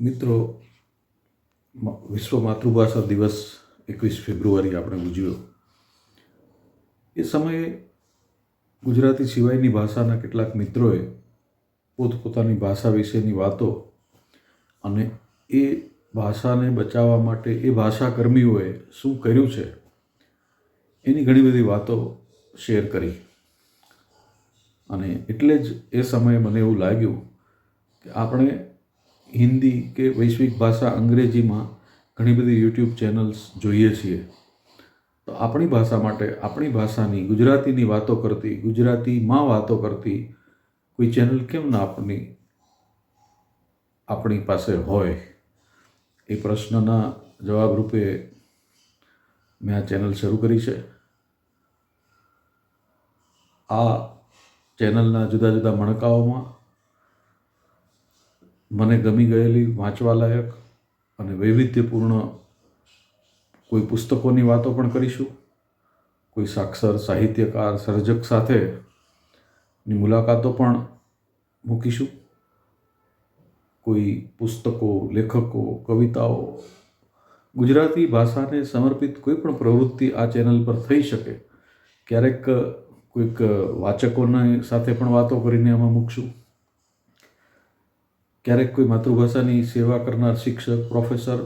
મિત્રો વિશ્વ માતૃભાષા દિવસ એકવીસ ફેબ્રુઆરી આપણે ઉજવ્યો. એ સમયે ગુજરાતી સિવાયની ભાષાના કેટલાક મિત્રોએ પોતપોતાની ભાષા વિશેની વાતો અને એ ભાષાને બચાવવા માટે એ ભાષા કર્મીઓએ શું કર્યું છે એની ઘણી બધી વાતો શેર કરી. અને એટલે જ એ સમયે મને એવું લાગ્યું કે આપણે હિન્દી કે વૈશ્વિક ભાષા અંગ્રેજીમાં ઘણી બધી યુટ્યુબ ચેનલ્સ જોઈએ છીએ. તો આપણી ભાષા માટે આપણી ભાષાની, ગુજરાતીની વાતો કરતી, ગુજરાતીમાં વાતો કરતી કોઈ ચેનલ કેમ ના આપણી આપણી પાસે હોય? એ પ્રશ્નના જવાબ રૂપે મેં આ ચેનલ શરૂ કરી છે. આ ચેનલના જુદા જુદા મણકાઓમાં મને ગમી ગયેલી વાંચવાલાયક અને વૈવિધ્યપૂર્ણ કોઈ પુસ્તકોની વાતો પણ કરીશું. કોઈ સાક્ષર, સાહિત્યકાર, સર્જક સાથેની મુલાકાતો પણ મૂકીશું. કોઈ પુસ્તકો, લેખકો, કવિતાઓ, ગુજરાતી ભાષાને સમર્પિત કોઈ પણ પ્રવૃત્તિ આ ચેનલ પર થઈ શકે, ક્યારેક કોઈક વાચકોની સાથે પણ વાતો કરીને એમાં મૂકશું. ક્યારેક કોઈ માતૃભાષાની સેવા કરનાર શિક્ષક પ્રોફેસર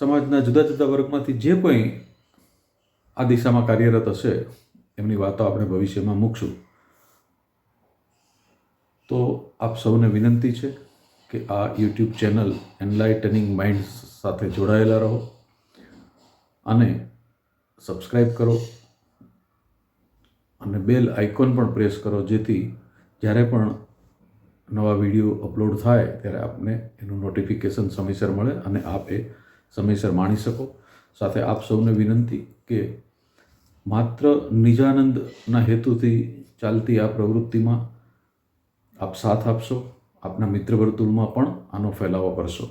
સમાજના જુદા જુદા વર્ગમાંથી જે કોઈ આ દિશામાં કાર્યરત હશે, એમની વાતો આપણે ભવિષ્યમાં મૂકશું. તો આપ સૌને વિનંતી છે કે આ યુટ્યુબ ચેનલ એનલાઇટનિંગ માઇન્ડ્સ સાથે જોડાયેલા રહો અને સબસ્ક્રાઈબ કરો અને બેલ આઇકોન પણ પ્રેસ કરો, જેથી જ્યારે પણ નવા વીડિયો અપલોડ થાય ત્યારે આપને એનું નોટિફિકેશન સમયસર મળે અને આપ એ સમયસર માણી શકો. સાથે આપ સૌને વિનંતી કે માત્ર નિજાનંદના હેતુથી ચાલતી આ પ્રવૃત્તિમાં આપ સાથ આપશો. આપના મિત્ર વર્તુળમાં પણ આનો ફેલાવો કરશો.